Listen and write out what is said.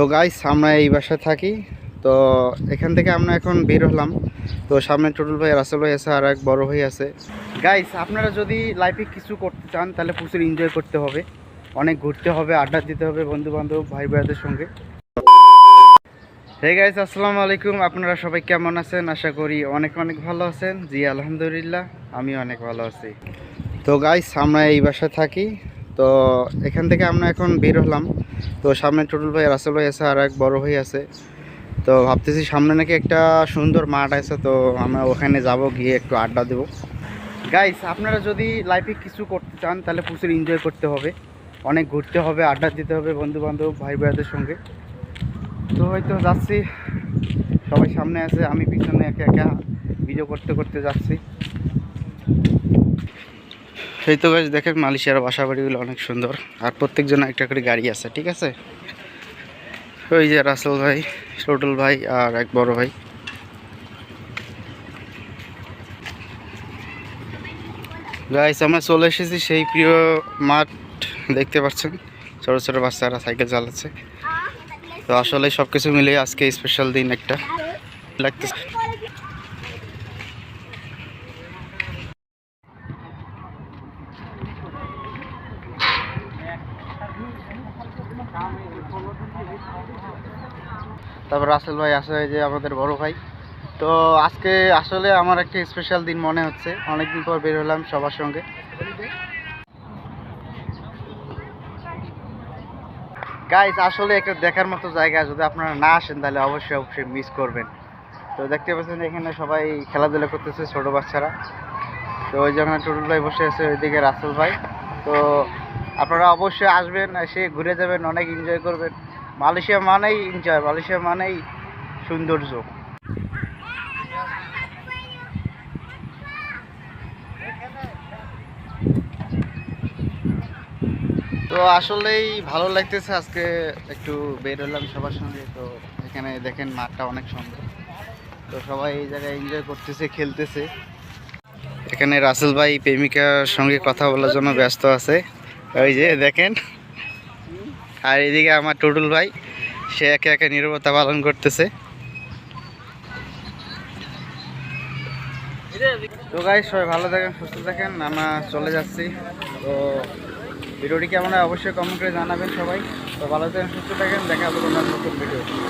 তো গাইস আমরা এই বাসায় থাকি। তো এখান থেকে আমরা এখন বের হলাম। তো সামনে টুটুল ভাই, রাসেল ভাই আছে আর এক বড় ভাই আছে। গাইস আপনারা যদি লাইফে কিছু করতে চান, তাহলে প্রচুর এনজয় করতে হবে। অনেক ঘুরতে হবে, আড্ডা দিতে হবে বন্ধু বান্ধব ভাই ভাইদের সঙ্গে। হে গাইস আসসালামু আলাইকুম। আপনারা সবাই কেমন আছেন? আশা করি অনেক অনেক ভালো আছেন। জি, আলহামদুলিল্লাহ আমি অনেক ভালো আছি। তো গাইস আমরা এই বাসায় থাকি। তো এখান থেকে আমরা এখন বের হলাম। তো সামনে টুটুল ভাই, রাসেল ভাই আছে আর এক বড় ভাই আছে। তো ভাবতেছি সামনে নাকি একটা সুন্দর মাঠ আছে, তো আমরা ওখানে যাব, গিয়ে একটু আড্ডা দেবো। গাইস আপনারা যদি লাইফে কিছু করতে চান, তাহলে প্রচুর এনজয় করতে হবে। অনেক ঘুরতে হবে, আড্ডা দিতে হবে বন্ধু বান্ধব ভাই ভাইদের সঙ্গে। তো হয়তো যাচ্ছি। সবাই সামনে আছে, আমি পিছনে একা একা ভিডিও করতে করতে যাচ্ছি। সেই তো গাছ দেখেন মালয়েশিয়ার বাসা বাড়িগুলো অনেক সুন্দর। আর প্রত্যেকজন একটা করে গাড়ি আছে ঠিক আছে? ওই যে রাসেল ভাই টোটল ভাই আর এক বড় ভাই। গাইস আমরা চলে এসেছি সেই প্রিয় মাঠ দেখতে পাচ্ছেন? ছোটো ছোটো বাচ্চারা সাইকেল চালাচ্ছে। তো আসলে সব কিছু মিলে আজকে স্পেশাল দিন একটা। লাগতেছে। তারপর রাসেল ভাই এই যে আমাদের বড় ভাই। তো আজকে আসলে আমার একটা স্পেশাল দিন মনে হচ্ছে। অনেকদিন পর বের হলাম সবার সঙ্গে। গাইস আসলে একটা দেখার মতো জায়গা, যদি আপনারা না আসেন, তাহলে অবশ্যই অবশ্যই মিস করবেন। তো দেখতে পাচ্ছেন এখানে সবাই খেলাধুলা করতেছে, ছোট বাচ্চারা। তো ওই যেখানে টুটুল ভাই বসে আছে, ওইদিকে রাসেল ভাই। তো আপনারা অবশ্যই আসবেন, এসে ঘুরে যাবেন, অনেক এনজয় করবেন। মালয়েশিয়া মানেই এনজয় মালয়েশিয়া মানেই সৌন্দর্য। তো আসলেই ভালো লাগতেছে আজকে একটু বের হলাম সবার সঙ্গে। তো এখানে দেখেন মাঠটা অনেক সুন্দর। তো সবাই এই জায়গায় এনজয় করতেছে, খেলতেছে। এখানে রাসেল ভাই প্রেমিকার সঙ্গে কথা বলার জন্য ব্যস্ত আছে। ওই যে দেখেন। আর এদিকে আমার টুটুল ভাই, সে একে একে নিরবতা পালন করতেছে। তো গাই সবাই ভালো থাকেন, সুস্থ থাকেন, আমরা চলে যাচ্ছি। তো ভিডিওটি কেমন অবশ্যই কমেন্ট করে জানাবেন সবাই। তো ভালো থাকেন, সুস্থ থাকেন, দেখা হবে নতুন ভিডিও